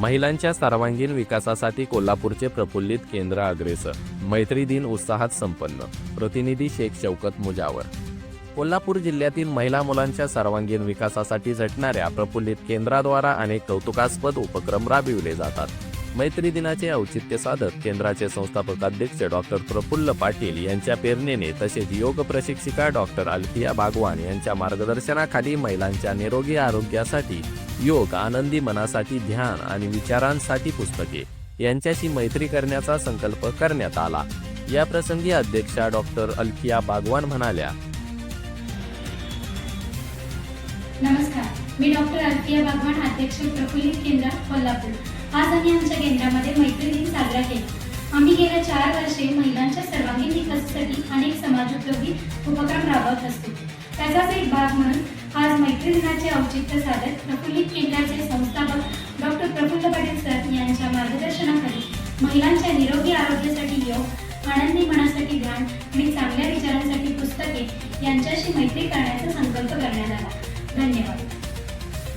महिलांच्या सर्वांगीण विकासासाठी कोल्हापूरचे प्रफुल्लित केंद्र अग्रेसर. मैत्री दिन उत्साहात संपन्न. प्रतिनिधी शेख शौकत मुजावर. कोल्हापूर जिल्ह्यातील महिला मुलांच्या सर्वांगीण विकासासाठी झटणाऱ्या प्रफुल्लित केंद्राद्वारा अनेक कौतुकास्पद उपक्रम राबविले जातात. मैत्री दिनाचे औचित्य साधत केंद्राचे संस्थापक अध्यक्ष डॉक्टर प्रफुल्ल पाटील यांच्या प्रेरणेने तसेच योग प्रशिक्षिका डॉक्टर अल्फिया बागवान यांच्या मार्गदर्शनाखाली महिलांच्या निरोगी आरोग्यासाठी योग आनंदी मनासाठी ध्यान आणि विचारांसाठी पुस्तके यांच्याशी मैत्री करण्याचा संकल्प करण्यात आला. या प्रसंगी अध्यक्षा डॉक्टर अल्फिया बागवान म्हणाल्या नमस्कार. मी डॉक्टर अल्फिया बागवान अध्यक्ष प्रफुल्लित केंद्र कोल्हापूर. आज आम्ही आमच्या केंद्रामध्ये मैत्री दिन साजरा केला. आम्ही गेल्या चार वर्षे महिलांच्या सर्वांगीण विकासासाठी अनेक समाजोपयोगी उपक्रम राबवत असतो. त्याचाच एक भाग म्हणून आज मैत्री दिनाचे औचित्य साधत प्रफुल्लित केंद्राचे संस्थापक डॉक्टर प्रफुल्ल पाटील सर यांच्या मार्गदर्शनाखाली महिलांच्या निरोगी आरोग्यासाठी योग आनंदी मनासाठी ध्यान आणि चांगल्या विचारांसाठी पुस्तके यांच्याशी मैत्री करण्याचा संकल्प करण्यात आला. धन्यवाद.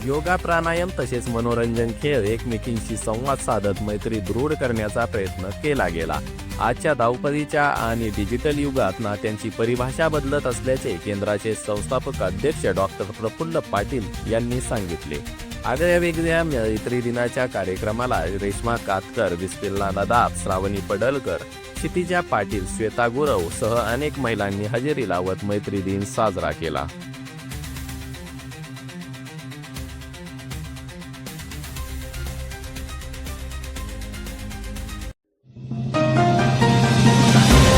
योगा प्राणायाम तसेच मनोरंजन खेळ एकमेकींशी संवाद साधत मैत्री दृढ करण्याचा प्रयत्न केला गेला. आजच्या धावपळीच्या आणि डिजिटल युगात नात्यांची परिभाषा बदलत असल्याचे केंद्राचे संस्थापक अध्यक्ष डॉक्टर प्रफुल्ल पाटील यांनी सांगितले. आगळ्या वेगळ्या मैत्री दिनाच्या कार्यक्रमाला रेश्मा कातकर विस्पिल्ला नदाब श्रावणी पडलकर क्षितिजा पाटील श्वेता गुरव सह अनेक महिलांनी हजेरी लावत मैत्री दिन साजरा केला.